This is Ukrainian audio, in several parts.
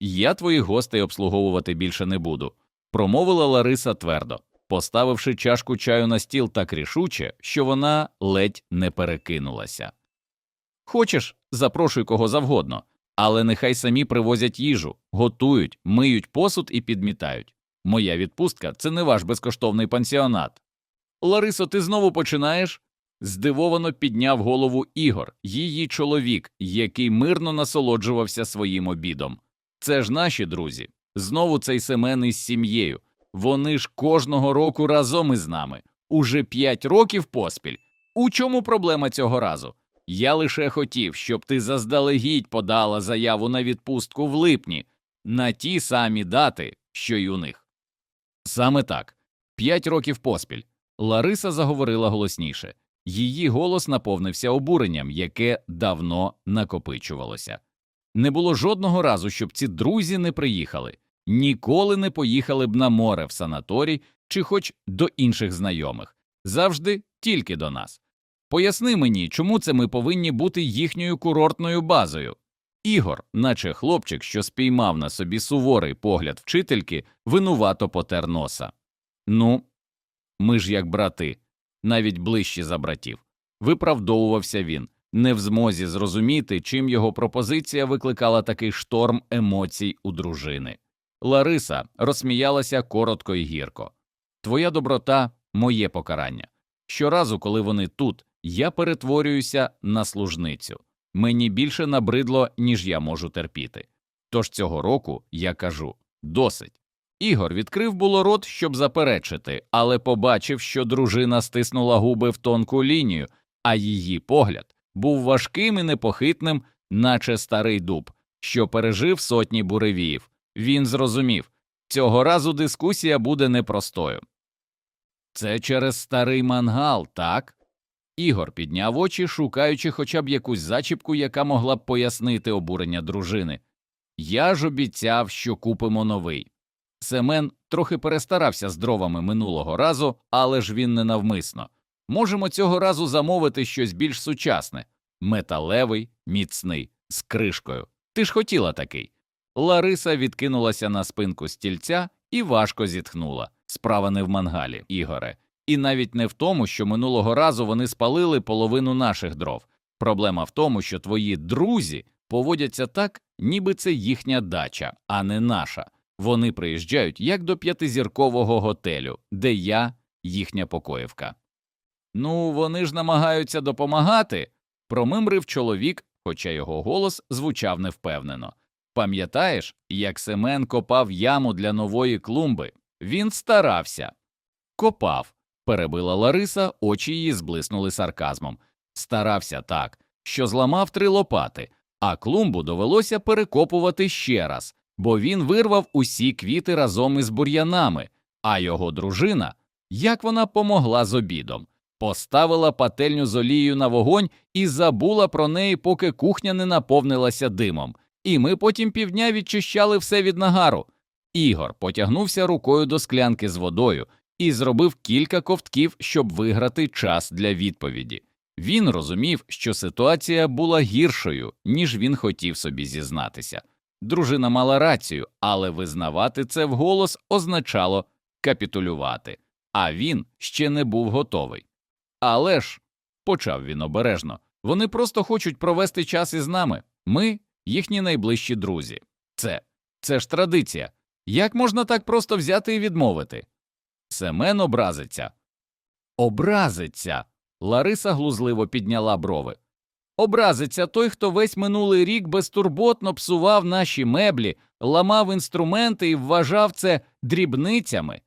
Я твоїх гостей обслуговувати більше не буду, промовила Лариса твердо, поставивши чашку чаю на стіл так рішуче, що вона ледь не перекинулася. Хочеш, запрошуй кого завгодно, але нехай самі привозять їжу, готують, миють посуд і підмітають. Моя відпустка це не ваш безкоштовний пансіонат. Ларисо, ти знову починаєш? Здивовано підняв голову Ігор, її чоловік, який мирно насолоджувався своїм обідом. Це ж наші друзі. Знову цей Семен із сім'єю. Вони ж кожного року разом із нами. Уже п'ять років поспіль. У чому проблема цього разу? Я лише хотів, щоб ти заздалегідь подала заяву на відпустку в липні на ті самі дати, що й у них. Саме так, п'ять років поспіль. Лариса заговорила голосніше. Її голос наповнився обуренням, яке давно накопичувалося. Не було жодного разу, щоб ці друзі не приїхали, ніколи не поїхали б на море в санаторій чи хоч до інших знайомих, завжди тільки до нас. Поясни мені, чому це ми повинні бути їхньою курортною базою. Ігор, наче хлопчик, що спіймав на собі суворий погляд вчительки, винувато потер носа. Ну, ми ж як брати, навіть ближчі за братів. Виправдовувався він, не в змозі зрозуміти, чим його пропозиція викликала такий шторм емоцій у дружини. Лариса розсміялася коротко і гірко. Твоя доброта моє покарання. Щоразу, коли вони тут, я перетворююся на служницю. Мені більше набридло, ніж я можу терпіти. Тож цього року я кажу досить. Ігор відкрив було рот, щоб заперечити, але побачив, що дружина стиснула губи в тонку лінію, а її погляд був важким і непохитним, наче старий дуб, що пережив сотні буревіїв. Він зрозумів цього разу дискусія буде непростою. Це через старий мангал, так? Ігор підняв очі, шукаючи хоча б якусь зачіпку, яка могла б пояснити обурення дружини. Я ж обіцяв, що купимо новий. Семен трохи перестарався з дровами минулого разу, але ж він не навмисно. Можемо цього разу замовити щось більш сучасне металевий, міцний, з кришкою. Ти ж хотіла такий. Лариса відкинулася на спинку стільця і важко зітхнула. Справа не в мангалі, Ігоре, і навіть не в тому, що минулого разу вони спалили половину наших дров. Проблема в тому, що твої друзі поводяться так, ніби це їхня дача, а не наша. Вони приїжджають як до п'ятизіркового готелю, де я їхня покоївка. Ну, вони ж намагаються допомагати, промимрив чоловік, хоча його голос звучав невпевнено. Пам'ятаєш, як Семен копав яму для нової клумби? Він старався. Копав, перебила Лариса, очі її зблиснули сарказмом. Старався так, що зламав три лопати, а клумбу довелося перекопувати ще раз, бо він вирвав усі квіти разом із бур'янами, а його дружина, як вона помогла з обідом, поставила пательню з олією на вогонь і забула про неї, поки кухня не наповнилася димом, і ми потім півдня відчищали все від нагару. Ігор потягнувся рукою до склянки з водою і зробив кілька ковтків, щоб виграти час для відповіді. Він розумів, що ситуація була гіршою, ніж він хотів собі зізнатися. Дружина мала рацію, але визнавати це вголос означало капітулювати, а він ще не був готовий. Але ж, почав він обережно, вони просто хочуть провести час із нами. Ми їхні найближчі друзі. Це, це ж традиція. Як можна так просто взяти і відмовити? Семен образиться. Образиться. Лариса глузливо підняла брови. Образиться той, хто весь минулий рік безтурботно псував наші меблі, ламав інструменти і вважав це дрібницями.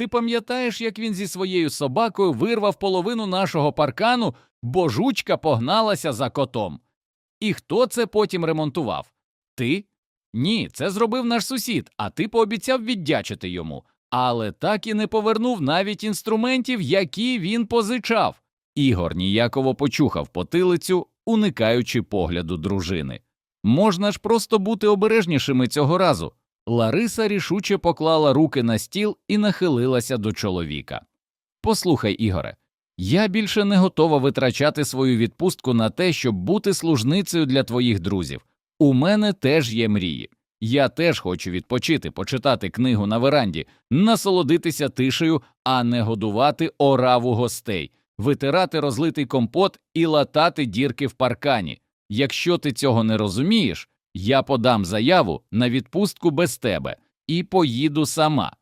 Ти пам'ятаєш, як він зі своєю собакою вирвав половину нашого паркану, бо жучка погналася за котом. І хто це потім ремонтував? Ти? Ні, це зробив наш сусід, а ти пообіцяв віддячити йому, але так і не повернув навіть інструментів, які він позичав. Ігор ніяково почухав потилицю, уникаючи погляду дружини. Можна ж просто бути обережнішими цього разу. Лариса рішуче поклала руки на стіл і нахилилася до чоловіка. Послухай, Ігоре, я більше не готова витрачати свою відпустку на те, щоб бути служницею для твоїх друзів. У мене теж є мрії. Я теж хочу відпочити, почитати книгу на веранді, насолодитися тишею, а не годувати ораву гостей, витирати розлитий компот і латати дірки в паркані. Якщо ти цього не розумієш, я подам заяву на відпустку без тебе і поїду сама.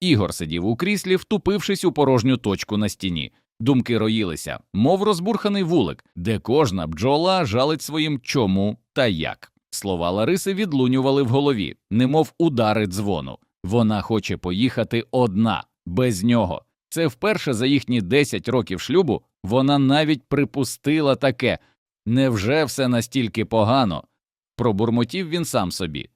Ігор сидів у кріслі, втупившись у порожню точку на стіні. Думки роїлися, мов розбурханий вулик, де кожна бджола жалить своїм чому та як. Слова Лариси відлунювали в голові, немов удари дзвону. Вона хоче поїхати одна, без нього. Це вперше за їхні 10 років шлюбу вона навіть припустила таке. Невже все настільки погано? Пробурмотів він сам собі.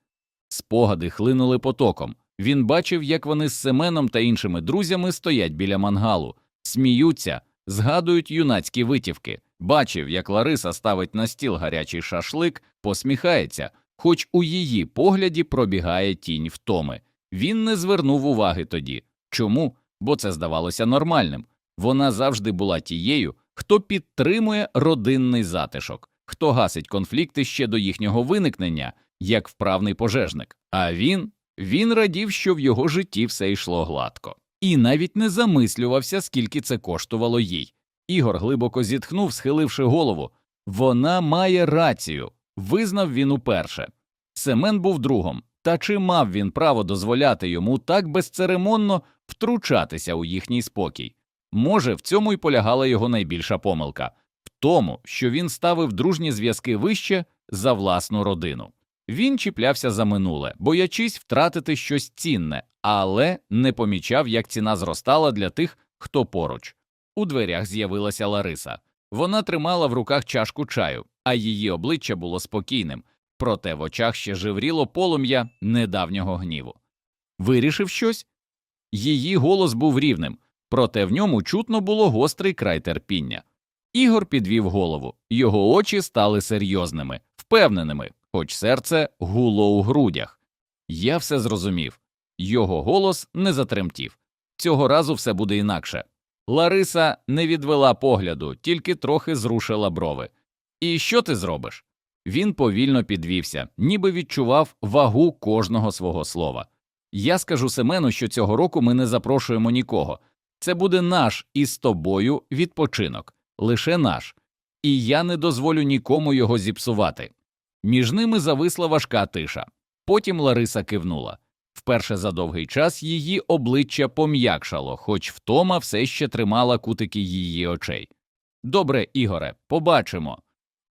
Спогади хлинули потоком. Він бачив, як вони з Семеном та іншими друзями стоять біля мангалу, сміються, згадують юнацькі витівки. Бачив, як Лариса ставить на стіл гарячий шашлик, посміхається, хоч у її погляді пробігає тінь втоми. Він не звернув уваги тоді. Чому? Бо це здавалося нормальним. Вона завжди була тією, хто підтримує родинний затишок, хто гасить конфлікти ще до їхнього виникнення, як вправний пожежник. А він він радів, що в його житті все йшло гладко, і навіть не замислювався, скільки це коштувало їй. Ігор глибоко зітхнув, схиливши голову. Вона має рацію, визнав він уперше. Семен був другом, та чи мав він право дозволяти йому так безцеремонно втручатися у їхній спокій? Може, в цьому й полягала його найбільша помилка в тому, що він ставив дружні зв'язки вище за власну родину. Він чіплявся за минуле, боячись втратити щось цінне, але не помічав, як ціна зростала для тих, хто поруч. У дверях з'явилася Лариса. Вона тримала в руках чашку чаю, а її обличчя було спокійним, проте в очах ще живріло полум'я недавнього гніву. Вирішив щось? Її голос був рівним, проте в ньому чутно було гострий край терпіння. Ігор підвів голову, його очі стали серйозними, впевненими, хоч серце гуло у грудях. Я все зрозумів. Його голос не затремтів. Цього разу все буде інакше. Лариса не відвела погляду, тільки трохи зрушила брови. І що ти зробиш? Він повільно підвівся, ніби відчував вагу кожного свого слова. Я скажу Семену, що цього року ми не запрошуємо нікого. Це буде наш із тобою відпочинок, лише наш, і я не дозволю нікому його зіпсувати. Між ними зависла важка тиша. Потім Лариса кивнула. Вперше за довгий час її обличчя пом'якшало, хоч втома все ще тримала кутики її очей. Добре, Ігоре, побачимо.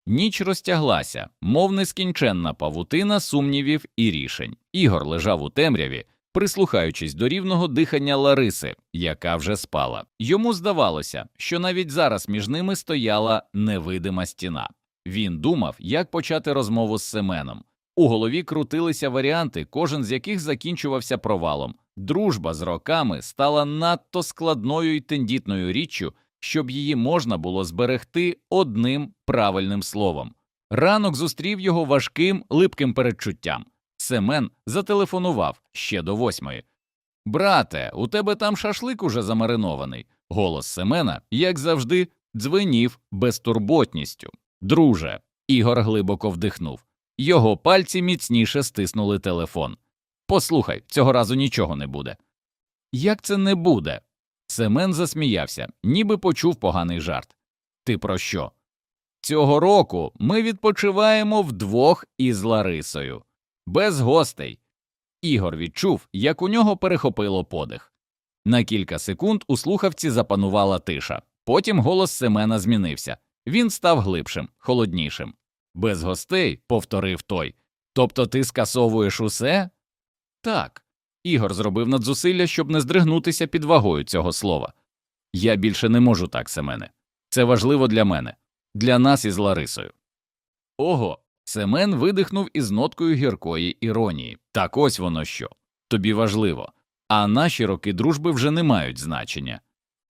Ніч розтяглася, мов нескінченна павутина сумнівів і рішень. Ігор лежав у темряві, прислухаючись до рівного дихання Лариси, яка вже спала. Йому здавалося, що навіть зараз між ними стояла невидима стіна. Він думав, як почати розмову з Семеном. У голові крутилися варіанти, кожен з яких закінчувався провалом. Дружба з роками стала надто складною і тендітною річчю, щоб її можна було зберегти одним правильним словом. Ранок зустрів його важким, липким передчуттям. Семен зателефонував ще до восьмої. Брате, у тебе там шашлик уже замаринований. Голос Семена, як завжди, дзвенів безтурботністю. Друже, Ігор глибоко вдихнув. Його пальці міцніше стиснули телефон. Послухай, цього разу нічого не буде. Як це не буде? Семен засміявся, ніби почув поганий жарт. Ти про що? Цього року ми відпочиваємо вдвох із Ларисою, без гостей. Ігор відчув, як у нього перехопило подих. На кілька секунд у слухавці запанувала тиша. Потім голос Семена змінився. Він став глибшим, холоднішим. Без гостей, повторив той. Тобто ти скасовуєш усе? Так. Ігор зробив надзусилля, щоб не здригнутися під вагою цього слова. Я більше не можу так, Семене. Це важливо для мене, для нас із Ларисою. Ого. Семен видихнув із ноткою гіркої іронії. Так ось воно що. Тобі важливо. А наші роки дружби вже не мають значення.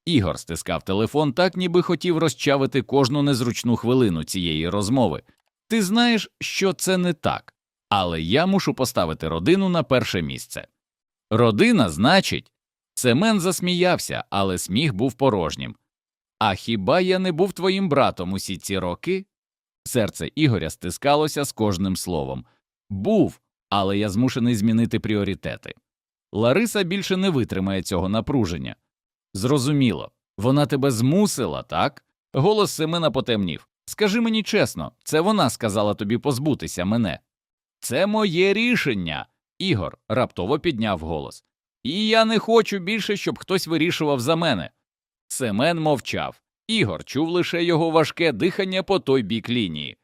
Ігор стискав телефон так, ніби хотів розчавити кожну незручну хвилину цієї розмови. Ти знаєш, що це не так, але я мушу поставити родину на перше місце. Родина, значить, Семен засміявся, але сміх був порожнім. А хіба я не був твоїм братом усі ці роки? Серце Ігоря стискалося з кожним словом. Був, але я змушений змінити пріоритети. Лариса більше не витримає цього напруження. Зрозуміло, вона тебе змусила, так? Голос Семена потемнів. Скажи мені чесно, це вона сказала тобі позбутися мене. Це моє рішення. Ігор раптово підняв голос. І я не хочу більше, щоб хтось вирішував за мене. Семен мовчав. Ігор чув лише його важке дихання по той бік лінії.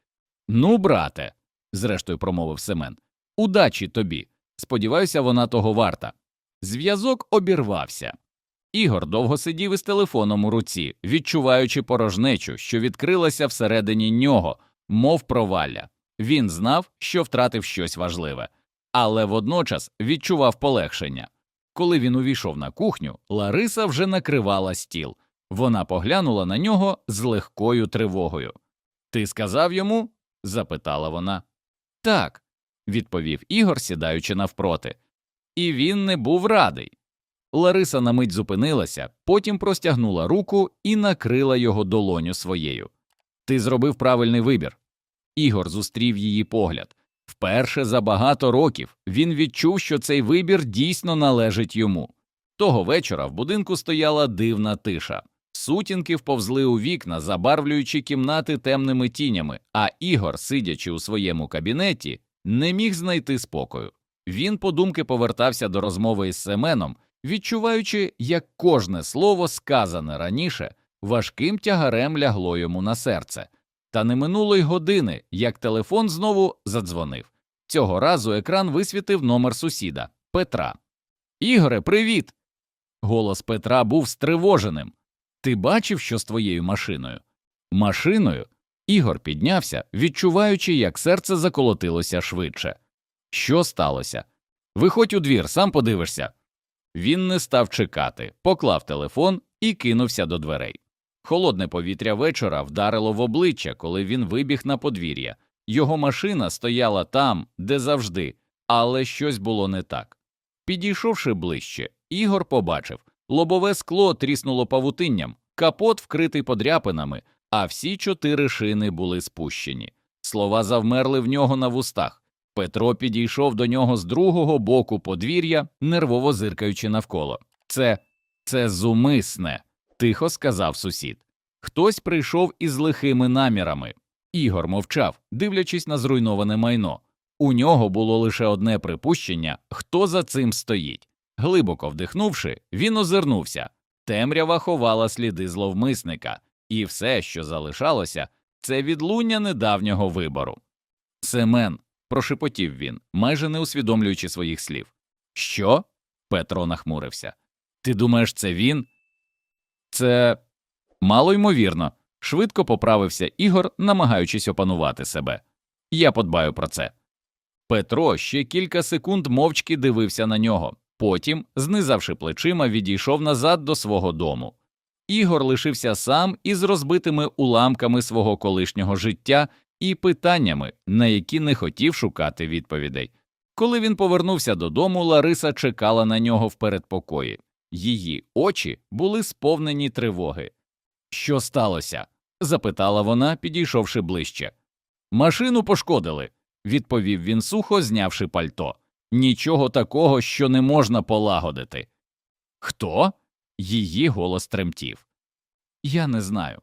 Ну, брате, зрештою промовив Семен, удачі тобі. Сподіваюся, вона того варта. Зв'язок обірвався. Ігор довго сидів із телефоном у руці, відчуваючи порожнечу, що відкрилася всередині нього, мов провалля. Він знав, що втратив щось важливе, але водночас відчував полегшення. Коли він увійшов на кухню, Лариса вже накривала стіл. Вона поглянула на нього з легкою тривогою. Ти сказав йому? запитала вона. Так, відповів Ігор, сідаючи навпроти. І він не був радий. Лариса на мить зупинилася, потім простягнула руку і накрила його долоню своєю. Ти зробив правильний вибір. Ігор зустрів її погляд. Вперше за багато років він відчув, що цей вибір дійсно належить йому. Того вечора в будинку стояла дивна тиша. Сутінки вповзли у вікна, забарвлюючи кімнати темними тінями, а Ігор, сидячи у своєму кабінеті, не міг знайти спокою. Він подумки повертався до розмови із Семеном, відчуваючи, як кожне слово, сказане раніше, важким тягарем лягло йому на серце. Та не минуло й години, як телефон знову задзвонив. Цього разу екран висвітив номер сусіда Петра. Ігоре, привіт. Голос Петра був стривоженим. Ти бачив, що з твоєю машиною? Машиною? Ігор піднявся, відчуваючи, як серце заколотилося швидше. Що сталося? Виходь у двір, сам подивишся. Він не став чекати, поклав телефон і кинувся до дверей. Холодне повітря вечора вдарило в обличчя, коли він вибіг на подвір'я. Його машина стояла там, де завжди, але щось було не так. Підійшовши ближче, Ігор побачив лобове скло тріснуло павутинням, капот вкритий подряпинами, а всі чотири шини були спущені. Слова завмерли в нього на вустах. Петро підійшов до нього з другого боку подвір'я, нервово зиркаючи навколо. Це це зумисне, тихо сказав сусід. Хтось прийшов із лихими намірами. Ігор мовчав, дивлячись на зруйноване майно. У нього було лише одне припущення хто за цим стоїть. Глибоко вдихнувши, він озирнувся. Темрява ховала сліди зловмисника, і все, що залишалося, це відлуння недавнього вибору. Семен, прошепотів він, майже не усвідомлюючи своїх слів. Що? Петро нахмурився. Ти думаєш, це він? Це мало ймовірно. Швидко поправився Ігор, намагаючись опанувати себе. Я подбаю про це. Петро ще кілька секунд мовчки дивився на нього, потім, знизавши плечима, відійшов назад до свого дому. Ігор лишився сам із розбитими уламками свого колишнього життя і питаннями, на які не хотів шукати відповідей. Коли він повернувся додому, Лариса чекала на нього в передпокої. Її очі були сповнені тривоги. Що сталося? запитала вона, підійшовши ближче. Машину пошкодили, відповів він сухо, знявши пальто. Нічого такого, що не можна полагодити. Хто? Її голос тремтів. Я не знаю.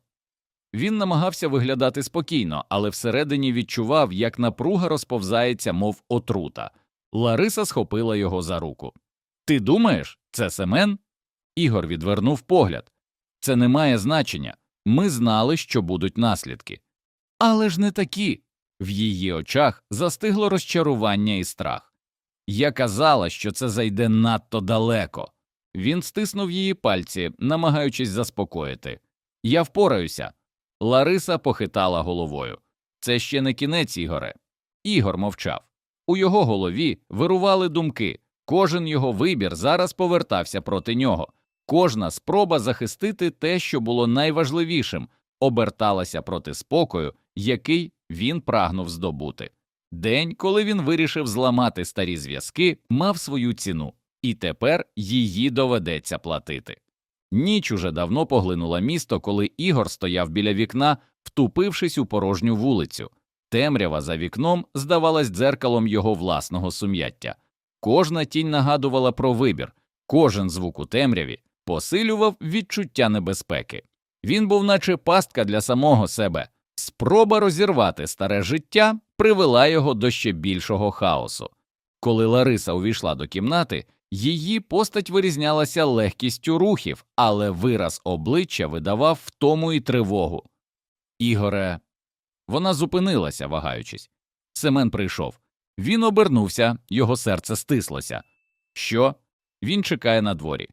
Він намагався виглядати спокійно, але всередині відчував, як напруга розповзається, мов отрута. Лариса схопила його за руку. Ти думаєш, це Семен? Ігор відвернув погляд. Це не має значення. Ми знали, що будуть наслідки. Але ж не такі. В її очах застигло розчарування і страх. Я казала, що це зайде надто далеко. Він стиснув її пальці, намагаючись заспокоїти. Я впораюся. Лариса похитала головою. Це ще не кінець, Ігоре. Ігор мовчав. У його голові вирували думки. Кожен його вибір зараз повертався проти нього. Кожна спроба захистити те, що було найважливішим, оберталася проти спокою, який він прагнув здобути. День, коли він вирішив зламати старі зв'язки, мав свою ціну, і тепер її доведеться платити. Ніч уже давно поглинула місто, коли Ігор стояв біля вікна, втупившись у порожню вулицю. Темрява за вікном здавалась дзеркалом його власного сум'яття. Кожна тінь нагадувала про вибір, кожен звук у темряві посилював відчуття небезпеки. Він був наче пастка для самого себе. Спроба розірвати старе життя привела його до ще більшого хаосу. Коли Лариса увійшла до кімнати, її постать вирізнялася легкістю рухів, але вираз обличчя видавав втому і тривогу. Ігоре, вона зупинилася, вагаючись. Семен прийшов. Він обернувся, його серце стислося. Що? Він чекає на дворі.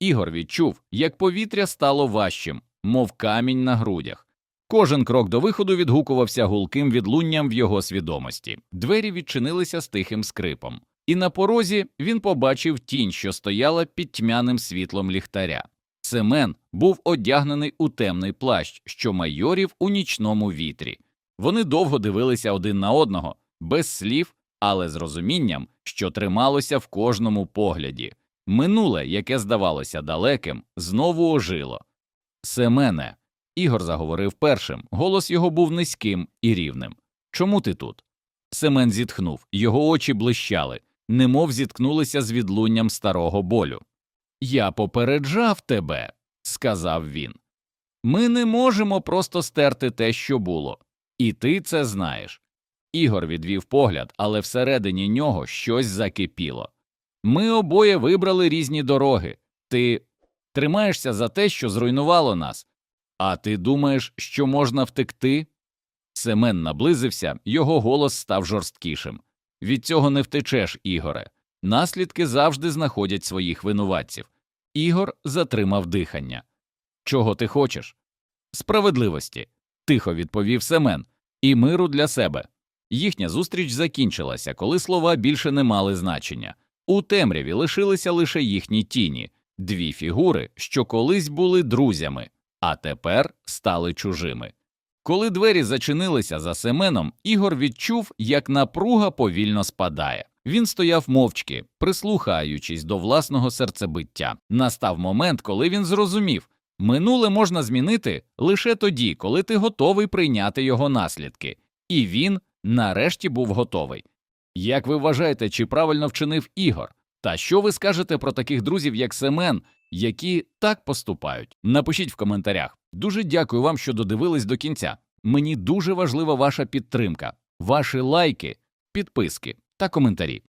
Ігор відчув, як повітря стало важчим, мов камінь на грудях. Кожен крок до виходу відгукувався гулким відлунням в його свідомості. Двері відчинилися з тихим скрипом, і на порозі він побачив тінь, що стояла під тьмяним світлом ліхтаря. Семен був одягнений у темний плащ, що майорів у нічному вітрі. Вони довго дивилися один на одного, без слів, але з розумінням, що трималося в кожному погляді. Минуле, яке здавалося далеким, знову ожило. Семене, Ігор заговорив першим, голос його був низьким і рівним. Чому ти тут? Семен зітхнув, його очі блищали, немов зіткнулися з відлунням старого болю. Я попереджав тебе, сказав він. Ми не можемо просто стерти те, що було, і ти це знаєш. Ігор відвів погляд, але всередині нього щось закипіло. Ми обоє вибрали різні дороги. Ти тримаєшся за те, що зруйнувало нас. А ти думаєш, що можна втекти? Семен наблизився, його голос став жорсткішим. Від цього не втечеш, Ігоре. Наслідки завжди знаходять своїх винуватців. Ігор затримав дихання. Чого ти хочеш? Справедливості, тихо відповів Семен, і миру для себе. Їхня зустріч закінчилася, коли слова більше не мали значення. У темряві лишилися лише їхні тіні, дві фігури, що колись були друзями, а тепер стали чужими. Коли двері зачинилися за Семеном, Ігор відчув, як напруга повільно спадає. Він стояв мовчки, прислухаючись до власного серцебиття. Настав момент, коли він зрозумів минуле можна змінити лише тоді, коли ти готовий прийняти його наслідки. І він нарешті був готовий. Як ви вважаєте, чи правильно вчинив Ігор? Та що ви скажете про таких друзів, як Семен, які так поступають? Напишіть в коментарях. Дуже дякую вам, що додивились до кінця. Мені дуже важлива ваша підтримка, ваші лайки, підписки та коментарі.